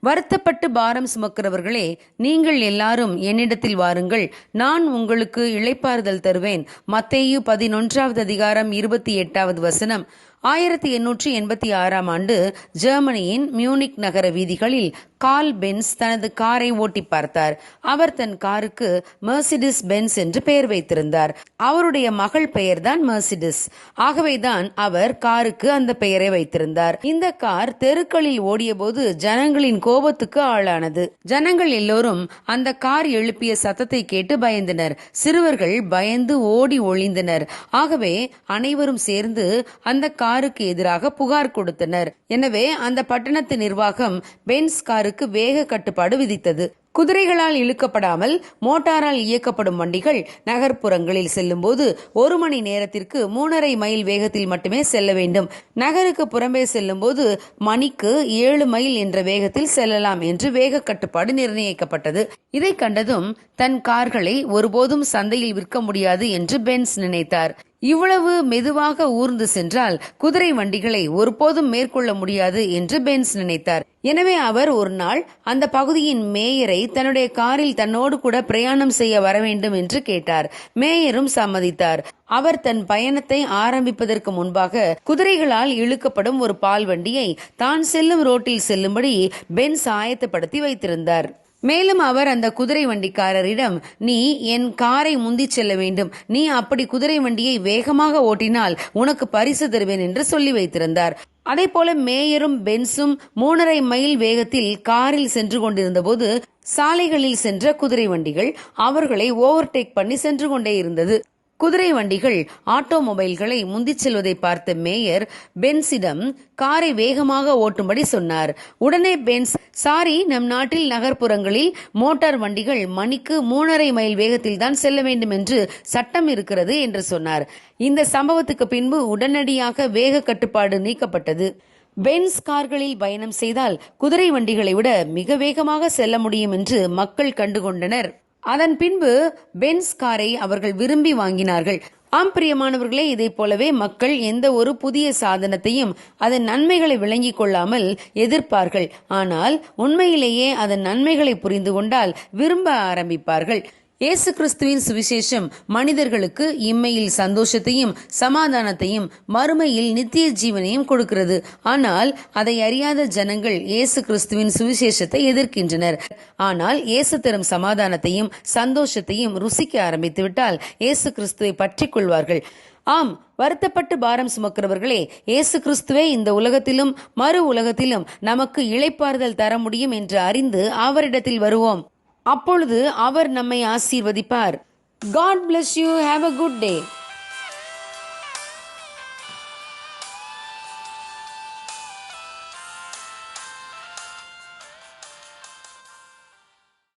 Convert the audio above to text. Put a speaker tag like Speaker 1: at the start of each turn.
Speaker 1: வருத்தப்பட்டு பாரம் சுமக்கிறவர்களே நீங்கள் எல்லாரும் என்னிடத்தில் வாருங்கள். நான் உங்களுக்கு இழைப்பாறுதல் தருவேன். மத்தேயு பதினொன்றாவது அதிகாரம் இருபத்தி எட்டாவது வசனம். ஆயிரத்தி எண்ணூற்றி எண்பத்தி ஆறாம் ஆண்டு ஜெர்மனியின் மியூனிக் நகர வீதிகளில் கால் பென்ஸ் தனது காரை ஓட்டி பார்த்தார். அவர் தன் காருக்கு மெர்சிடிஸ் பென்ஸ் என்று பெயர் வைத்திருந்தார். அவருடைய மகள் பெயர்தான் மெர்சிடிஸ் ஆகவேதான் அவர் காருக்கு அந்த பெயரை வைத்திருந்தார். இந்த கார் தெருக்களில் ஓடியபோது ஜனங்களின் கோபத்துக்கு ஆளானது. ஜனங்கள் எல்லோரும் அந்த கார் எழுப்பிய சத்தத்தை கேட்டு பயந்தனர். சிறுவர்கள் பயந்து ஓடி ஒளிந்தனர். ஆகவே அனைவரும் சேர்ந்து அந்த கார் காருக்கு எதிராக புகார் கொடுத்தனர். எனவே அந்த பட்டணத்து நிர்வாகம் பென்ஸ் காருக்கு வேக கட்டுப்பாடு விதித்தது. குதிரைகளால் இழுக்கப்படாமல் மோட்டாரால் இயக்கப்படும் வண்டிகள் நகர்ப்புறங்களில் செல்லும்போது ஒரு மணி நேரத்திற்கு மூணரை மைல் வேகத்தில் மட்டுமே செல்ல வேண்டும். நகருக்கு புறம்பே செல்லும்போது மணிக்கு ஏழு மைல் என்ற வேகத்தில் செல்லலாம் என்று வேக கட்டுப்பாடு நிர்ணயிக்கப்பட்டது. இதை கண்டதும் தன் கார்களை ஒருபோதும் சந்தையில் விற்க முடியாது என்று பென்ஸ் நினைத்தார். இவ்வளவு மெதுவாக ஊர்ந்து சென்றால் குதிரை வண்டிகளை ஒருபோதும் மேற்கொள்ள முடியாது என்று பென்ஸ் நினைத்தார். எனவே அவர் ஒரு நாள் அந்த பகுதியின் மேயரை தன்னுடைய காரில் தன்னோடு கூட பிரயாணம் செய்ய வர வேண்டும் என்று கேட்டார். மேயரும் சம்மதித்தார். அவர் தன் பயணத்தை ஆரம்பிப்பதற்கு முன்பாக குதிரைகளால் இழுக்கப்படும் ஒரு பால் வண்டியை தான் செல்லும் ரோட்டில் செல்லும்படி பென்ஸ் ஆயத்தப்படுத்தி வைத்திருந்தார். மேலும் அவர் அந்த குதிரை வண்டிக்காரரிடம் நீ என் காரை முந்திச் செல்ல வேண்டும். நீ அப்படி குதிரை வண்டியை வேகமாக ஓட்டினால் உனக்கு பரிசு தருவேன் என்று சொல்லி வைத்திருந்தார். அதே போல மேயரும் பென்ஸும் மூணரை மைல் வேகத்தில் காரில் சென்று கொண்டிருந்தபோது சாலைகளில் சென்ற குதிரை வண்டிகள் அவர்களை ஓவர்டேக் பண்ணி சென்று கொண்டே இருந்தது. குதிரை வண்டிகள் ஆட்டோமொபைல்களை முந்திச் செல்வதை பார்த்த மேயர் பென்ஸிடம் காரை வேகமாக ஓட்டும்படி சொன்னார். உடனே பென்ஸ் சாரி நம் நாட்டில் நகர்ப்புறங்களில் மோட்டார் வண்டிகள் மணிக்கு மூணரை மைல் வேகத்தில் தான் செல்ல வேண்டும் என்று சட்டம் இருக்கிறது என்று சொன்னார். இந்த சம்பவத்துக்கு பின்பு உடனடியாக வேக கட்டுப்பாடு நீக்கப்பட்டது. பென்ஸ் கார்களில் பயணம் செய்தால் குதிரை வண்டிகளை விட மிக வேகமாக செல்ல முடியும் என்று மக்கள் கண்டுகொண்டனர். அதன் பின்பு பென்ஸ் காரை அவர்கள் விரும்பி வாங்கினார்கள். ஆம் பிரியமானவர்களே இதை போலவே மக்கள் எந்த ஒரு புதிய சாதனத்தையும் அதன் நன்மைகளை விளங்கிக் கொள்ளாமல் எதிர்ப்பார்கள். ஆனால் உண்மையிலேயே அதன் நன்மைகளை புரிந்து கொண்டால் விரும்ப ஆரம்பிப்பார்கள். இயேசு கிறிஸ்துவின் சுவிசேஷம் மனிதர்களுக்கு இம்மையில் சந்தோஷத்தையும் சமாதானத்தையும் மறுமையில் நித்திய ஜீவனையும் கொடுக்கிறது. ஆனால் அதை அறியாத ஜனங்கள் இயேசு கிறிஸ்துவின் சுவிசேஷத்தை எதிர்க்கின்றனர். ஆனால் இயேசு தரும் சமாதானத்தையும் சந்தோஷத்தையும் ருசிக்க ஆரம்பித்துவிட்டால் இயேசு கிறிஸ்துவை பற்றிக் கொள்வார்கள் ஆம் வருத்தப்பட்டு பாரம் சுமக்கிறவர்களே இயேசு கிறிஸ்துவே இந்த உலகத்திலும் மறு உலகத்திலும் நமக்கு இழைப்பாறுதல் தர முடியும் என்று அறிந்து அவரிடத்தில் வருவோம். அப்பொழுது அவர் நம்மை ஆசீர்வதிப்பார். God bless you have a good day